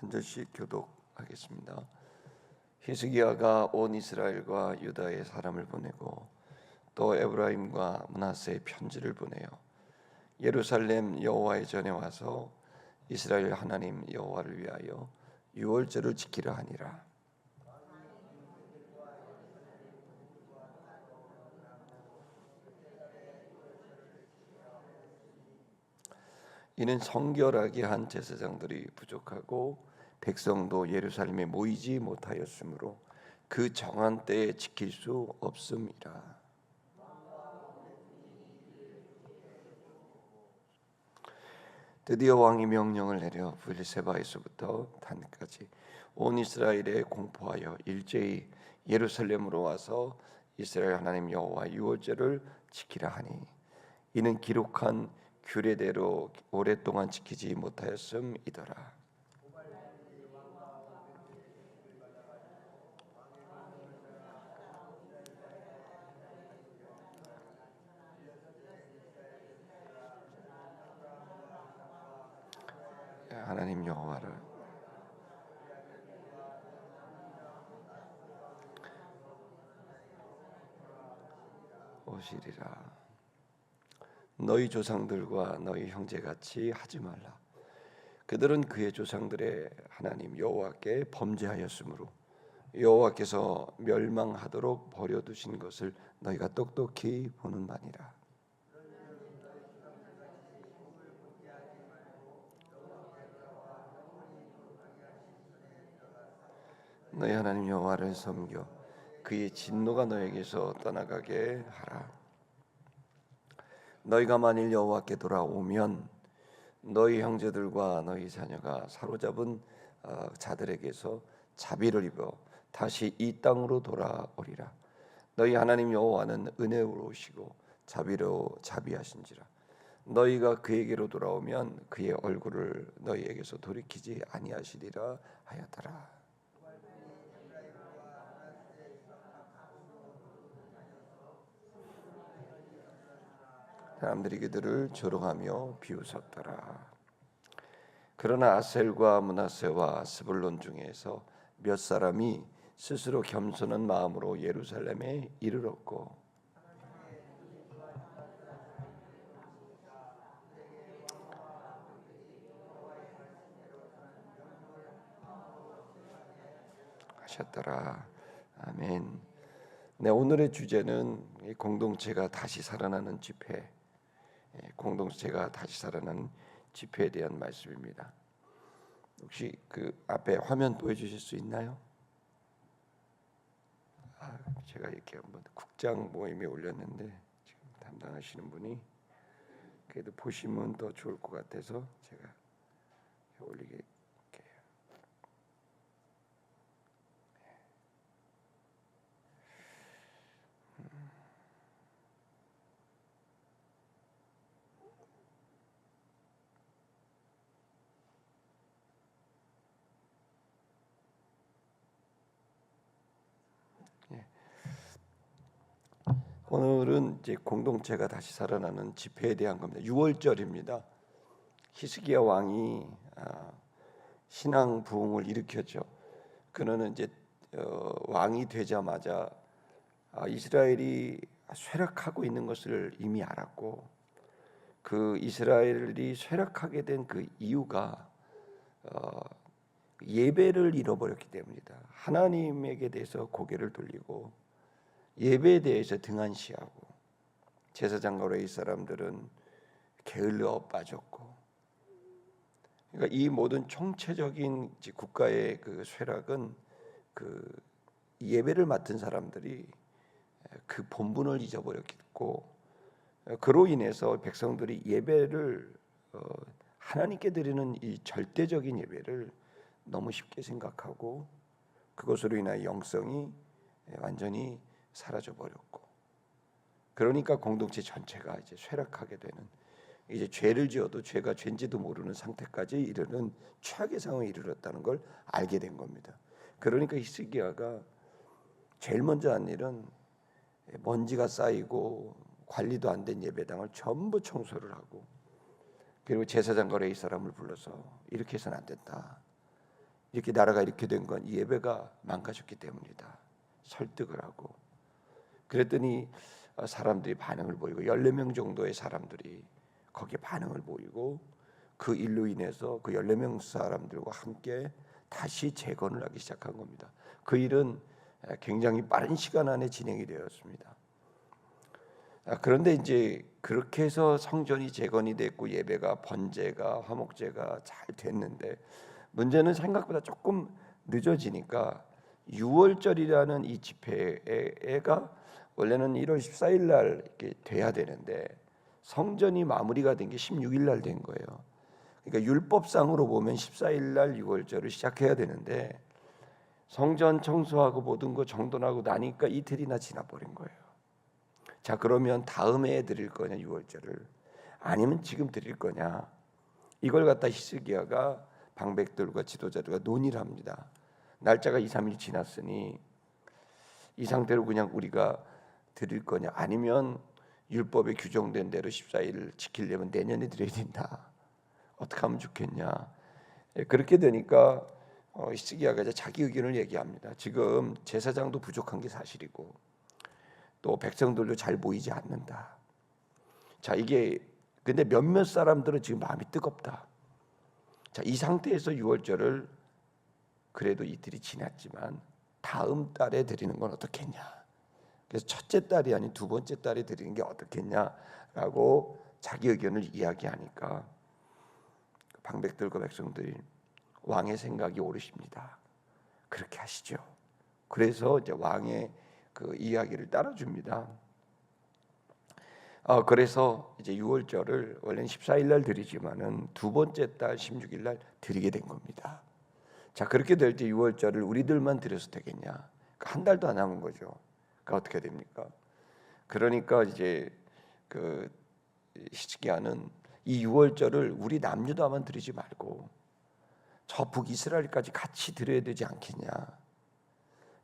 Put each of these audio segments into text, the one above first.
한 절씩 교독하겠습니다. 히스기야가 온 이스라엘과 유다의 사람을 보내고 또 에브라임과 문하세의 편지를 보내요. 예루살렘 여호와의 전에 와서 이스라엘 하나님 여호와를 위하여 유월절을 지키려 하니라. 이는 성결하게 한 제사장들이 부족하고 백성도 예루살렘에 모이지 못하였으므로 그 정한 때에 지킬 수 없음이라. 드디어 왕이 명령을 내려 브리세바에서부터 단까지 온 이스라엘에 공포하여 일제히 예루살렘으로 와서 이스라엘 하나님 여호와 유월절을 지키라 하니 이는 기록한 규례대로 오랫동안 지키지 못하였음이더라. 하나님 여호와를 오시리라. 너희 조상들과 너희 형제같이 하지 말라. 그들은 그의 조상들의 하나님 여호와께 범죄하였으므로 여호와께서 멸망하도록 버려두신 것을 너희가 똑똑히 보는 바니라. 너희 하나님 여호와를 섬겨 그의 진노가 너에게서 떠나가게 하라. 너희가 만일 여호와께 돌아오면 너희 형제들과 너희 자녀가 사로잡은 어, 자들에게서 자비를 입어 다시 이 땅으로 돌아오리라. 너희 하나님 여호와는 은혜로우시고 자비로 자비하신지라. 너희가 그에게로 돌아오면 그의 얼굴을 너희에게서 돌이키지 아니하시리라 하였더라. 사람들이 그들을 조롱하며 비웃었더라. 그러나 아셀과 문하세와 스불론 중에서 몇 사람이 스스로 겸손한 마음으로 예루살렘에 이르렀고 하셨더라. 아멘. 네, 오늘의 주제는 공동체가 다시 살아나는 집회. 예, 공동체가 다시 살아나는 집회에 대한 말씀입니다. 혹시 그 앞에 화면 보여주실 수 있나요? 아, 제가 이렇게 한번 국장 모임에 올렸는데 지금 담당하시는 분이 그래도 보시면 더 좋을 것 같아서 제가 올리게 오늘은 이제 공동체가 다시 살아나는 집회에 대한 겁니다. 6월절입니다. 히스기야 왕이 아, 신앙 부흥을 일으켰죠. 그는 이제 어, 왕이 되자마자 아, 이스라엘이 쇠락하고 있는 것을 이미 알았고 그 이스라엘이 쇠락하게 된 그 이유가 어, 예배를 잃어버렸기 때문이다. 하나님에게 대해서 고개를 돌리고 예배에 대해서 등한시하고 제사장과 레이 사람들은 게을러 빠졌고 그러니까 이 모든 총체적인 국가의 그 쇠락은 그 예배를 맡은 사람들이 그 본분을 잊어버렸고 그로 인해서 백성들이 예배를 어, 하나님께 드리는 이 절대적인 예배를 너무 쉽게 생각하고 그것으로 인하여 영성이 완전히 사라져 버렸고 그러니까 공동체 전체가 이제 쇠락하게 되는 이제 죄를 지어도 죄가 죄인지도 모르는 상태까지 이르는 최악의 상황에 이르렀다는 걸 알게 된 겁니다. 그러니까 히스기야가 제일 먼저 한 일은 먼지가 쌓이고 관리도 안 된 예배당을 전부 청소를 하고 그리고 제사장 거래 이 사람을 불러서 이렇게 해서는 안 된다. 이렇게 나라가 이렇게 된 건 예배가 망가졌기 때문이다. 설득을 하고 그랬더니 어, 사람들이 반응을 보이고 14명 정도의 사람들이 거기에 반응을 보이고 그 일로 인해서 그 14명 사람들과 함께 다시 재건을 하기 시작한 겁니다. 그 일은 굉장히 빠른 시간 안에 진행이 되었습니다. 아, 그런데 이제 그렇게 해서 성전이 재건이 됐고 예배가 번제가 화목제가 잘 됐는데 문제는 생각보다 조금 늦어지니까 6월절이라는 이 집회가 원래는 1월 14일 날 이렇게 돼야 되는데 성전이 마무리가 된 게 16일 날 된 거예요. 그러니까 율법상으로 보면 14일 날 6월절을 시작해야 되는데 성전 청소하고 모든 거 정돈하고 나니까 이틀이나 지나버린 거예요. 자 그러면 다음에 드릴 거냐 6월절을 아니면 지금 드릴 거냐 이걸 갖다 히스기야가 방백들과 지도자들과 논의를 합니다. 날짜가 2, 3일 지났으니 이 상태로 그냥 우리가 드릴 거냐 아니면 율법에 규정된 대로 14일을 지키려면 내년에 드려야 된다. 어떻게 하면 좋겠냐. 예, 그렇게 되니까 어, 히스기야가 이제 자기 의견을 얘기합니다. 지금 제사장도 부족한 게 사실이고 또 백성들도 잘 보이지 않는다. 자 이게 근데 몇몇 사람들은 지금 마음이 뜨겁다. 자 이 상태에서 6월절을 그래도 이틀이 지났지만 다음 달에 드리는 건 어떻겠냐. 그래서 첫째 달이 아닌 두 번째 달에 드리는 게 어떻겠냐라고 자기 의견을 이야기하니까 방백들과 백성들이 왕의 생각이 오르십니다. 그렇게 하시죠. 그래서 이제 왕의 그 이야기를 따라줍니다. 어, 그래서 이제 6월절을 원래는 14일 날 드리지만은 두 번째 달 16일 날 드리게 된 겁니다. 자 그렇게 될 때 6월절을 우리들만 드려서 되겠냐? 그러니까 한 달도 안 남은 거죠. 그 어떻게 됩니까? 그러니까 이제 그 히스기야는 이 6월절을 우리 남유다만 드리지 말고 저 북이스라엘까지 같이 드려야 되지 않겠냐?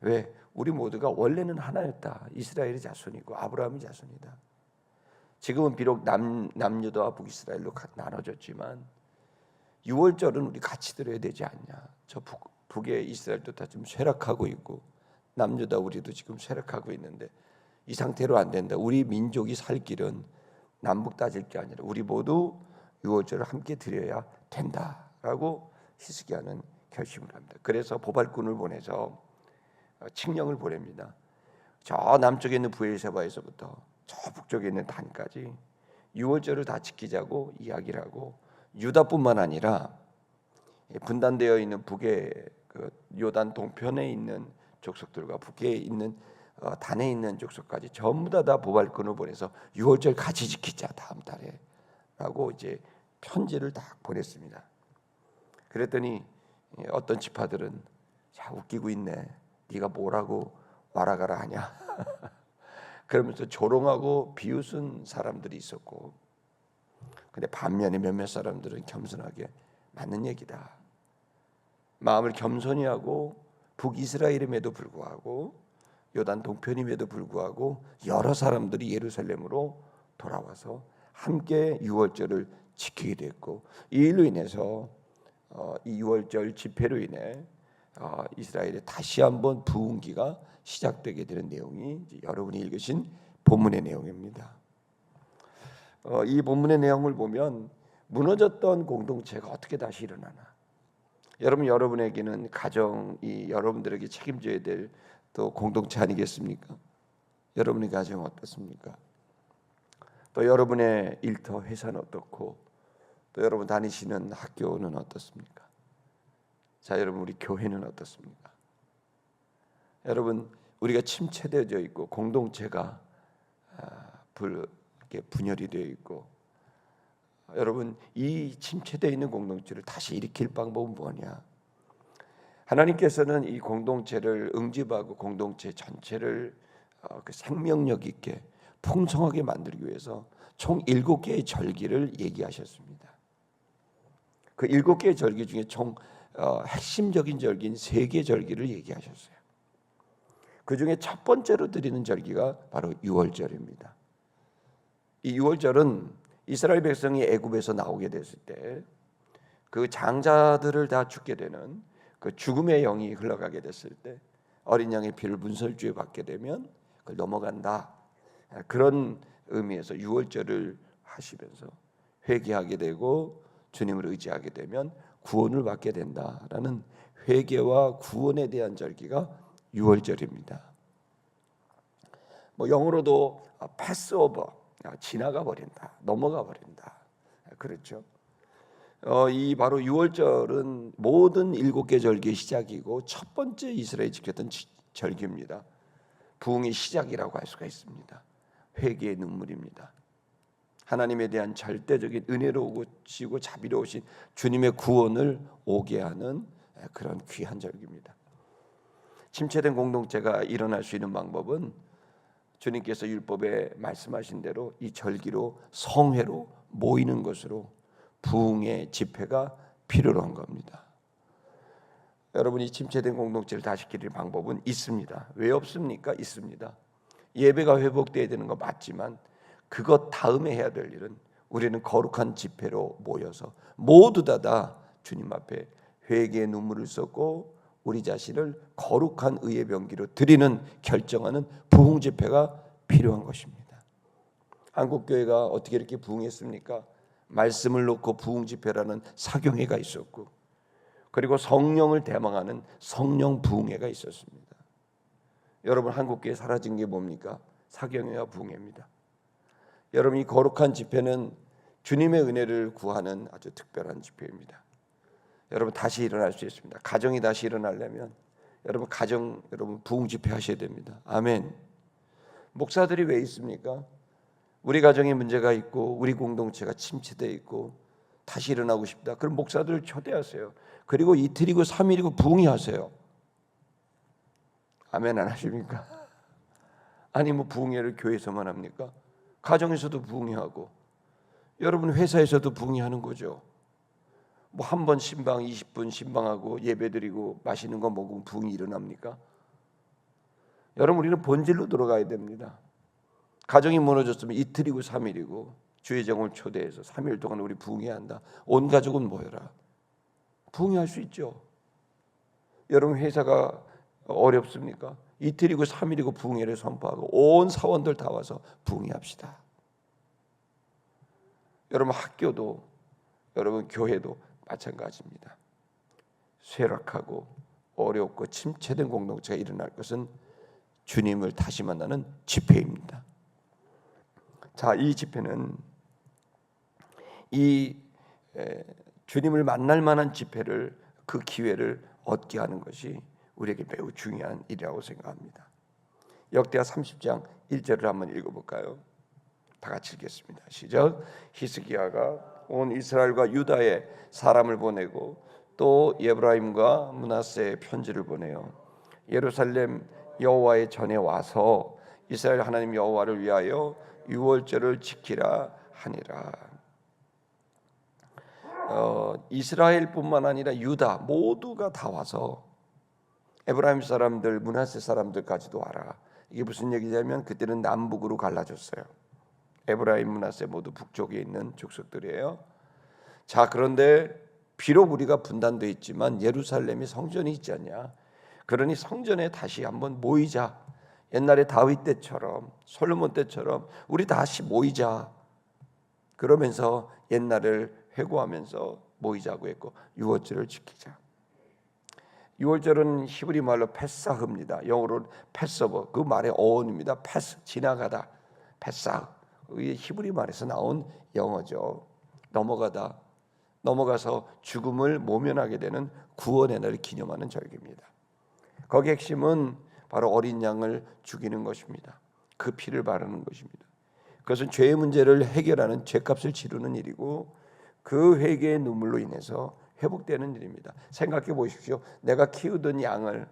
왜? 우리 모두가 원래는 하나였다. 이스라엘의 자손이고 아브라함의 자손이다. 지금은 비록 남 남유다와 북이스라엘로 나눠졌지만 6월절은 우리 같이 드려야 되지 않냐? 저 북, 북의 이스라엘도 다 지금 쇠락하고 있고 남유다 우리도 지금 쇠락하고 있는데 이 상태로 안 된다. 우리 민족이 살 길은 남북 따질 게 아니라 우리 모두 6월절을 함께 드려야 된다라고 히스기야는 결심을 합니다. 그래서 보발꾼을 보내서 칙령을 보냅니다. 저 남쪽에 있는 부엘세바에서부터 저 북쪽에 있는 단까지 6월절을 다 지키자고 이야기를 하고 유다뿐만 아니라 분단되어 있는 북의 그 요단 동편에 있는 족속들과 북에 있는 어, 단에 있는 족속까지 전부 다 다 보발꾼을 보내서 6월절 같이 지키자 다음 달에라고 이제 편지를 딱 보냈습니다. 그랬더니 어떤 지파들은 자 웃기고 있네. 네가 뭐라고 와라 가라 하냐. 그러면서 조롱하고 비웃은 사람들이 있었고 근데 반면에 몇몇 사람들은 겸손하게 맞는 얘기다. 마음을 겸손히 하고 북이스라엘임에도 불구하고 요단 동편임에도 불구하고 여러 사람들이 예루살렘으로 돌아와서 함께 유월절을 지키게 됐고 이 일로 인해서 어, 이 유월절 집회로 인해 어, 이스라엘에 다시 한번 부흥기가 시작되게 되는 내용이 여러분이 읽으신 본문의 내용입니다. 어, 이 본문의 내용을 보면 무너졌던 공동체가 어떻게 다시 일어나나? 여러분 여러분에게는 가정이 여러분들에게 책임져야 될 또 공동체 아니겠습니까? 여러분의 가정 어떻습니까? 또 여러분의 일터 회사는 어떻고 또 여러분 다니시는 학교는 어떻습니까? 자 여러분 우리 교회는 어떻습니까? 여러분 우리가 침체되어 있고 공동체가 아, 불 분열이 되어 있고 여러분 이 침체되어 있는 공동체를 다시 일으킬 방법은 뭐냐? 하나님께서는 이 공동체를 응집하고 공동체 전체를 어, 그 생명력 있게 풍성하게 만들기 위해서 총 일곱 개의 절기를 얘기하셨습니다. 그 일곱 개의 절기 중에 총 어, 핵심적인 절기인 세 개 절기를 얘기하셨어요. 그 중에 첫 번째로 드리는 절기가 바로 유월절입니다. 이 유월절은 이스라엘 백성이 애굽에서 나오게 됐을 때 그 장자들을 다 죽게 되는 그 죽음의 영이 흘러가게 됐을 때 어린 양의 피를 문설주에 받게 되면 그걸 넘어간다. 그런 의미에서 유월절을 하시면서 회개하게 되고 주님을 의지하게 되면 구원을 받게 된다라는 회개와 구원에 대한 절기가 유월절입니다. 뭐 영어로도 패스오버 지나가 버린다, 넘어가 버린다. 그렇죠. 어, 이 바로 유월절은 모든 일곱 개 절기의 시작이고 첫 번째 이스라엘 지켰던 지- 절기입니다. 부흥의 시작이라고 할 수가 있습니다. 회개의 눈물입니다. 하나님에 대한 절대적인 은혜로우시고 자비로우신 주님의 구원을 오게 하는 그런 귀한 절기입니다. 침체된 공동체가 일어날 수 있는 방법은 주님께서 율법에 말씀하신 대로 이 절기로 성회로 모이는 것으로 부흥의 집회가 필요로 한 겁니다. 여러분이 침체된 공동체를 다시 기릴 방법은 있습니다. 왜 없습니까? 있습니다. 예배가 회복돼야 되는 거 맞지만 그것 다음에 해야 될 일은 우리는 거룩한 집회로 모여서 모두 다다 주님 앞에 회개의 눈물을 쏟고 우리 자신을 거룩한 의의 병기로 드리는 결정하는 부흥 집회가 필요한 것입니다. 한국 교회가 어떻게 이렇게 부흥했습니까? 말씀을 놓고 부흥 집회라는 사경회가 있었고 그리고 성령을 대망하는 성령 부흥회가 있었습니다. 여러분 한국 교회 사라진 게 뭡니까? 사경회와 부흥회입니다. 여러분 이 거룩한 집회는 주님의 은혜를 구하는 아주 특별한 집회입니다. 여러분 다시 일어날 수 있습니다. 가정이 다시 일어나려면 여러분 가정 여러분 부흥 집회 하셔야 됩니다. 아멘. 목사들이 왜 있습니까? 우리 가정에 문제가 있고 우리 공동체가 침체돼 있고 다시 일어나고 싶다. 그럼 목사들을 초대하세요. 그리고 이틀이고 삼일이고 부흥하세요. 아멘 안 하십니까? 아니 뭐 부흥회를 교회에서만 합니까? 가정에서도 부흥회 하고 여러분 회사에서도 부흥회 하는 거죠. 뭐 한 번 신방 20분 신방하고 예배드리고 맛있는 거 먹으면 부흥이 일어납니까? 여러분 우리는 본질로 돌아가야 됩니다. 가정이 무너졌으면 이틀이고 삼일이고 주의 정을 초대해서 3일 동안 우리 부흥해야 한다. 온 가족은 모여라. 부흥할 수 있죠. 여러분 회사가 어렵습니까? 이틀이고 삼일이고 부흥회를 선포하고 온 사원들 다 와서 부흥회합시다. 여러분 학교도 여러분 교회도 마찬가지입니다. 쇠락하고 어렵고 침체된 공동체가 일어날 것은 주님을 다시 만나는 집회입니다. 자, 이 집회는 이 에, 주님을 만날 만한 집회를 그 기회를 얻게 하는 것이 우리에게 매우 중요한 일이라고 생각합니다. 역대하 30장 1절을 한번 읽어볼까요? 다 같이 읽겠습니다. 시작. 히스기야가 온 이스라엘과 유다에 사람을 보내고 또 예브라임과 문하세에 편지를 보내요. 예루살렘 여호와의 전에 와서 이스라엘 하나님 여호와를 위하여 유월절을 지키라 하니라. 어, 이스라엘뿐만 아니라 유다 모두가 다 와서 에브라임 사람들, 문하세 사람들까지도 와라. 이게 무슨 얘기냐면 그때는 남북으로 갈라졌어요. 에브라임, 문하세 모두 북쪽에 있는 족속들이에요. 자, 그런데 비록 우리가 분단돼 있지만 예루살렘이 성전이 있지 않냐? 그러니 성전에 다시 한번 모이자. 옛날에 다윗 때처럼 솔로몬 때처럼 우리 다시 모이자. 그러면서 옛날을 회고하면서 모이자고 했고 유월절을 지키자. 유월절은 히브리 말로 패사흐입니다. 영어로 패서버 그 말의 어원입니다. 패스 지나가다 패사흐 이 히브리 말에서 나온 영어죠. 넘어가다 넘어가서 죽음을 모면하게 되는 구원의 날을 기념하는 절기입니다. 거기 핵심은 바로 어린 양을 죽이는 것입니다. 그 피를 바르는 것입니다. 그것은 죄의 문제를 해결하는 죄값을 치르는 일이고 그 회개의 눈물로 인해서 회복되는 일입니다. 생각해 보십시오. 내가 키우던 양을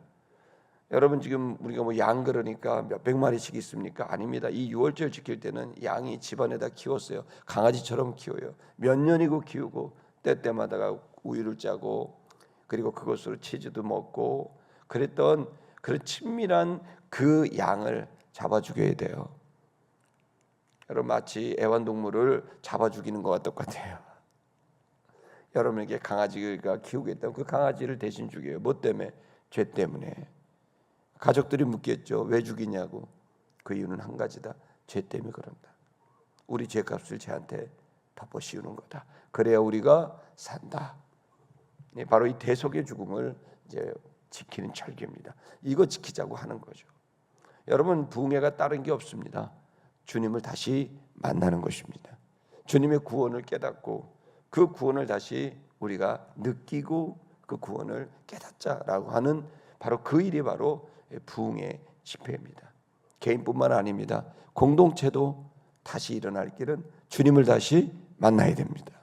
여러분 지금 우리가 뭐 양 그러니까 몇백 마리씩 있습니까? 아닙니다. 이 유월절 지킬 때는 양이 집안에다 키웠어요. 강아지처럼 키워요. 몇 년이고 키우고 때때마다가 우유를 짜고 그리고 그것으로 치즈도 먹고 그랬던 그런 친밀한 그 양을 잡아 죽여야 돼요. 여러분 마치 애완동물을 잡아 죽이는 것과 똑같아요. 여러분에게 강아지가 키우겠다고 그 강아지를 대신 죽여요. 뭐 때문에? 죄 때문에. 가족들이 묻겠죠. 왜 죽이냐고. 그 이유는 한 가지다. 죄 때문에 그런다. 우리 죄값을 죄한테 덮어 씌우는 거다. 그래야 우리가 산다. 네, 바로 이 대속의 죽음을 이제 지키는 철기입니다. 이거 지키자고 하는 거죠. 여러분 부흥회가 다른 게 없습니다. 주님을 다시 만나는 것입니다. 주님의 구원을 깨닫고 그 구원을 다시 우리가 느끼고 그 구원을 깨닫자라고 하는 바로 그 일이 바로 부흥의 집회입니다. 개인뿐만 아닙니다. 공동체도 다시 일어날 길은 주님을 다시 만나야 됩니다.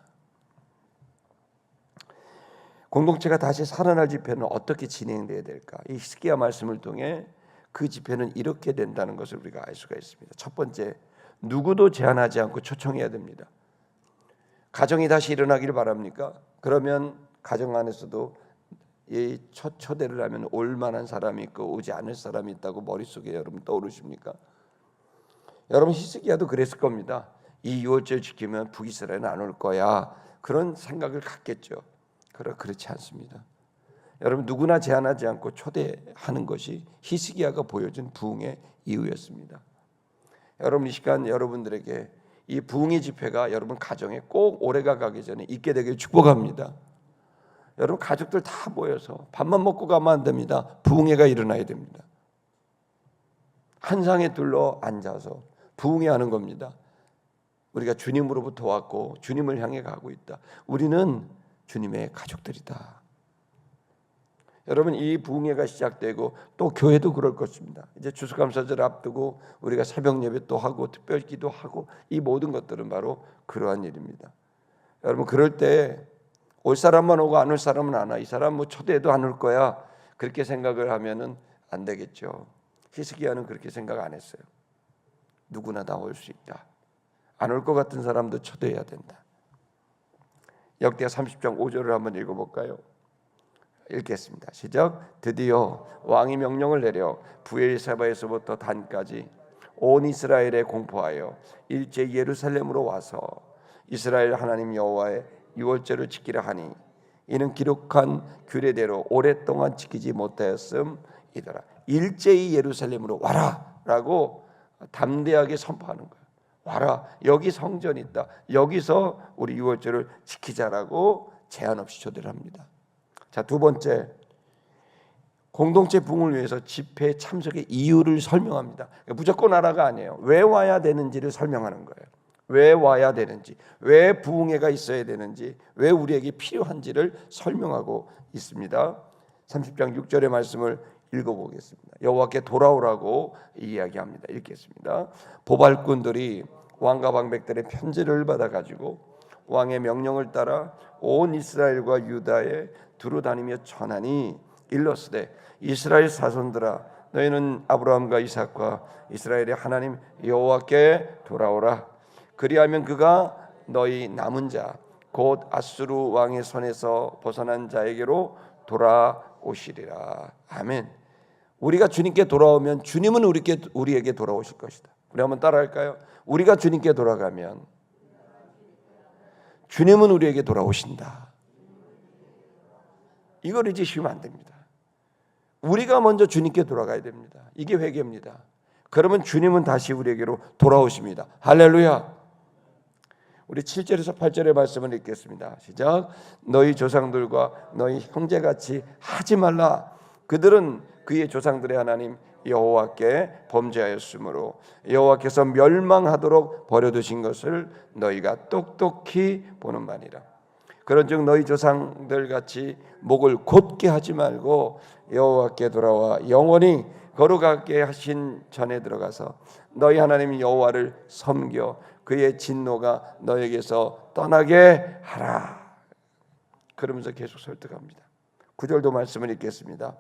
공동체가 다시 살아날 집회는 어떻게 진행돼야 될까? 이 히스기야 말씀을 통해 그 집회는 이렇게 된다는 것을 우리가 알 수가 있습니다. 첫 번째, 누구도 제한하지 않고 초청해야 됩니다. 가정이 다시 일어나기를 바랍니까? 그러면 가정 안에서도 이 첫 초대를 하면 올 만한 사람이 있고 오지 않을 사람이 있다고 머릿속에 여러분 떠오르십니까? 여러분 히스기야도 그랬을 겁니다. 이 유월절 지키면 북이스라엘은 안 올 거야. 그런 생각을 갖겠죠. 그러 그렇지 않습니다. 여러분 누구나 제한하지 않고 초대하는 것이 히스기야가 보여준 부흥의 이유였습니다. 여러분 이 시간 여러분들에게 이 부흥의 집회가 여러분 가정에 꼭 올해가 가기 전에 있게 되길 축복합니다. 여러분 가족들 다 모여서 밥만 먹고 가면 안 됩니다. 부흥회가 일어나야 됩니다. 한 상에 둘러 앉아서 부흥회 하는 겁니다. 우리가 주님으로부터 왔고 주님을 향해 가고 있다. 우리는 주님의 가족들이다. 여러분 이 부흥회가 시작되고 또 교회도 그럴 것입니다. 이제 추수감사절 앞두고 우리가 새벽 예배 또 하고 특별 기도 하고 이 모든 것들은 바로 그러한 일입니다. 여러분 그럴 때 올 사람만 오고 안 올 사람은 안 와. 이 사람 뭐 초대해도 안 올 거야. 그렇게 생각을 하면은 안 되겠죠. 히스기야는 그렇게 생각 안 했어요. 누구나 다 올 수 있다. 안 올 것 같은 사람도 초대해야 된다. 역대하 30장 5절을 한번 읽어볼까요? 읽겠습니다. 시작. 드디어 왕이 명령을 내려 부엘사바에서부터 단까지 온 이스라엘에 공포하여 일제 예루살렘으로 와서 이스라엘 하나님 여호와의 유월절을 지키려 하니 이는 기록한 규례대로 오랫동안 지키지 못하였음이더라. 일제히 예루살렘으로 와라라고 담대하게 선포하는 거예요. 와라 여기 성전 있다. 여기서 우리 유월절을 지키자라고 제한 없이 초대를 합니다. 자, 두 번째. 공동체 부흥을 위해서 집회 참석의 이유를 설명합니다. 무조건 하라가 아니에요. 왜 와야 되는지를 설명하는 거예요. 왜 와야 되는지, 왜 부흥회가 있어야 되는지, 왜 우리에게 필요한지를 설명하고 있습니다. 30장 6절의 말씀을 읽어보겠습니다. 여호와께 돌아오라고 이야기합니다. 읽겠습니다. 보발꾼들이 왕과 방백들의 편지를 받아가지고 왕의 명령을 따라 온 이스라엘과 유다에 두루 다니며 전하니 일러스되 이스라엘 사손들아 너희는 아브라함과 이삭과 이스라엘의 하나님 여호와께 돌아오라 그리하면 그가 너희 남은 자 곧 아수르 왕의 손에서 벗어난 자에게로 돌아오시리라 아멘. 우리가 주님께 돌아오면 주님은 우리께 우리에게 돌아오실 것이다. 우리 한번 따라할까요? 우리가 주님께 돌아가면 주님은 우리에게 돌아오신다. 이걸 잊으시면 안 됩니다. 우리가 먼저 주님께 돌아가야 됩니다. 이게 회개입니다. 그러면 주님은 다시 우리에게로 돌아오십니다. 할렐루야. 우리 7절에서 8절의 말씀을 읽겠습니다. 시작. 너희 조상들과 너희 형제같이 하지 말라. 그들은 그의 조상들의 하나님 여호와께 범죄하였으므로 여호와께서 멸망하도록 버려두신 것을 너희가 똑똑히 보는 바니라. 그런즉 너희 조상들 같이 목을 곧게 하지 말고 여호와께 돌아와 영원히 거룩하게 하신 전에 들어가서 너희 하나님 여호와를 섬겨 그의 진노가 너에게서 떠나게 하라. 그러면서 계속 설득합니다. 구절도 말씀을 읽겠습니다.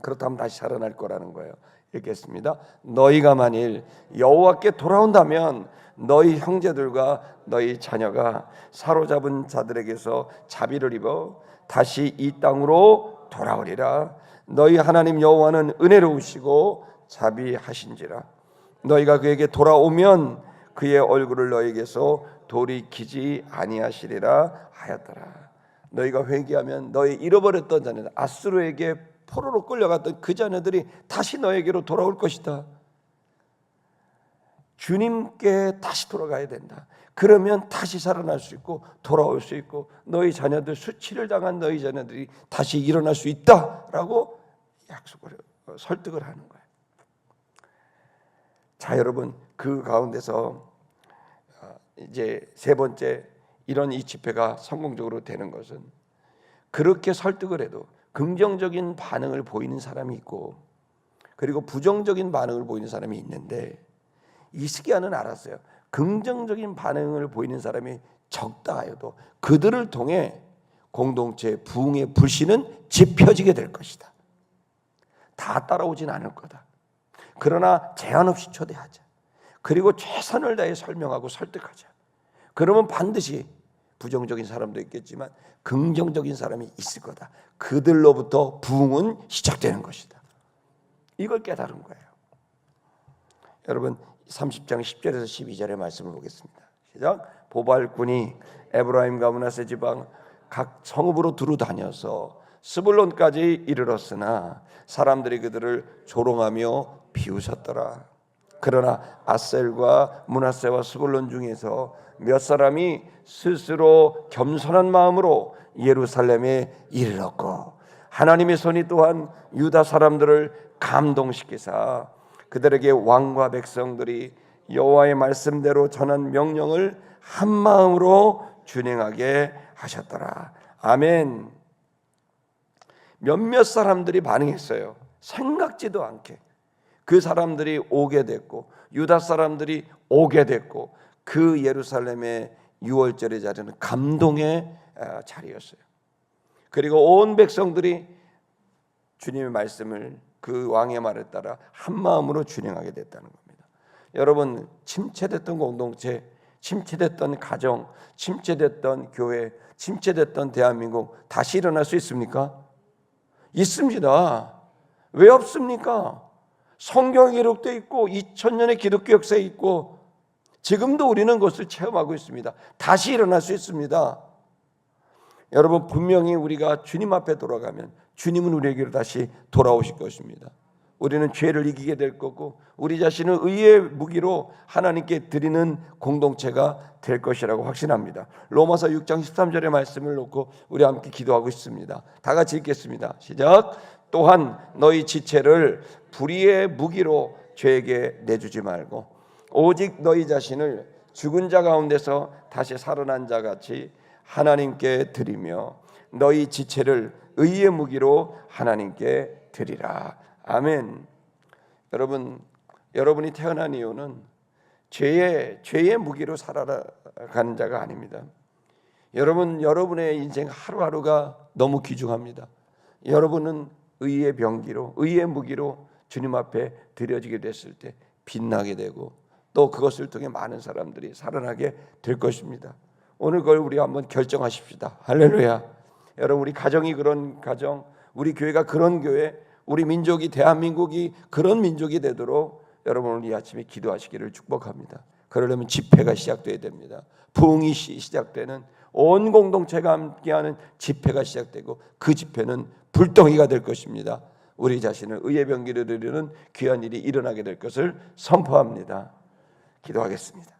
그렇다면 다시 살아날 거라는 거예요. 읽겠습니다. 너희가 만일 여호와께 돌아온다면 너희 형제들과 너희 자녀가 사로잡은 자들에게서 자비를 입어 다시 이 땅으로 돌아오리라. 너희 하나님 여호와는 은혜로우시고 자비하신지라. 너희가 그에게 돌아오면 그의 얼굴을 너에게서 돌이키지 아니하시리라 하였더라. 너희가 회개하면 너희 잃어버렸던 자녀들 아수르에게 포로로 끌려갔던 그 자녀들이 다시 너에게로 돌아올 것이다. 주님께 다시 돌아가야 된다. 그러면 다시 살아날 수 있고 돌아올 수 있고 너희 자녀들 수치를 당한 너희 자녀들이 다시 일어날 수 있다라고 약속을 어, 설득을 하는 거예요. 자 여러분 그 가운데서 어, 이제 세 번째 이런 이 집회가 성공적으로 되는 것은 그렇게 설득을 해도 긍정적인 반응을 보이는 사람이 있고 그리고 부정적인 반응을 보이는 사람이 있는데 이스기야는 알았어요. 긍정적인 반응을 보이는 사람이 적다 하여도 그들을 통해 공동체 부흥의 불씨는 지펴지게 될 것이다. 다 따라오진 않을 거다. 그러나 제한 없이 초대하자. 그리고 최선을 다해 설명하고 설득하자. 그러면 반드시 부정적인 사람도 있겠지만 긍정적인 사람이 있을 거다. 그들로부터 부흥은 시작되는 것이다. 이걸 깨달은 거예요. 여러분 30장 10절에서 12절의 말씀을 보겠습니다. 시작. 보발군이 에브라임과 문하세 지방 각 성읍으로 두루 다녀서 스불론까지 이르렀으나 사람들이 그들을 조롱하며 비웃었더라. 그러나 아셀과 문하세와 스불론 중에서 몇 사람이 스스로 겸손한 마음으로 예루살렘에 이르렀고 하나님의 손이 또한 유다 사람들을 감동시키사 그들에게 왕과 백성들이 여호와의 말씀대로 전한 명령을 한 마음으로 준행하게 하셨더라. 아멘. 몇몇 사람들이 반응했어요. 생각지도 않게 그 사람들이 오게 됐고 유다 사람들이 오게 됐고 그 예루살렘의 유월절의 자리는 감동의 아, 자리였어요. 그리고 온 백성들이 주님의 말씀을 그 왕의 말에 따라 한 마음으로 준행하게 됐다는 겁니다. 여러분 침체됐던 공동체, 침체됐던 가정, 침체됐던 교회, 침체됐던 대한민국 다시 일어날 수 있습니까? 있습니다. 왜 없습니까? 성경에 기록되어 있고 2000년의 기독교 역사에 있고 지금도 우리는 그것을 체험하고 있습니다. 다시 일어날 수 있습니다. 여러분 분명히 우리가 주님 앞에 돌아가면 주님은 우리에게로 다시 돌아오실 것입니다. 우리는 죄를 이기게 될 거고 우리 자신을 의의 무기로 하나님께 드리는 공동체가 될 것이라고 확신합니다. 로마서 6장 13절의 말씀을 놓고 우리 함께 기도하고 있습니다. 다 같이 읽겠습니다. 시작. 또한 너희 지체를 불의의 무기로 죄에게 내주지 말고 오직 너희 자신을 죽은 자 가운데서 다시 살아난 자 같이 하나님께 드리며 너희 지체를 의의 무기로 하나님께 드리라. 아멘. 여러분, 여러분이 태어난 이유는 죄의 죄의 무기로 살아가는 자가 아닙니다. 여러분, 여러분의 인생 하루하루가 너무 귀중합니다. 여러분은 의의 병기로, 의의 무기로 주님 앞에 드려지게 됐을 때 빛나게 되고 또 그것을 통해 많은 사람들이 살아나게 될 것입니다. 오늘 그걸 우리 한번 결정하십시다. 할렐루야. 여러분 우리 가정이 그런 가정, 우리 교회가 그런 교회, 우리 민족이 대한민국이 그런 민족이 되도록 여러분 오늘 이 아침에 기도하시기를 축복합니다. 그러려면 집회가 시작돼야 됩니다. 부흥이 시작되는 온 공동체가 함께하는 집회가 시작되고 그 집회는 불덩이가 될 것입니다. 우리 자신을 의의 병기를 드리는 귀한 일이 일어나게 될 것을 선포합니다. 기도하겠습니다.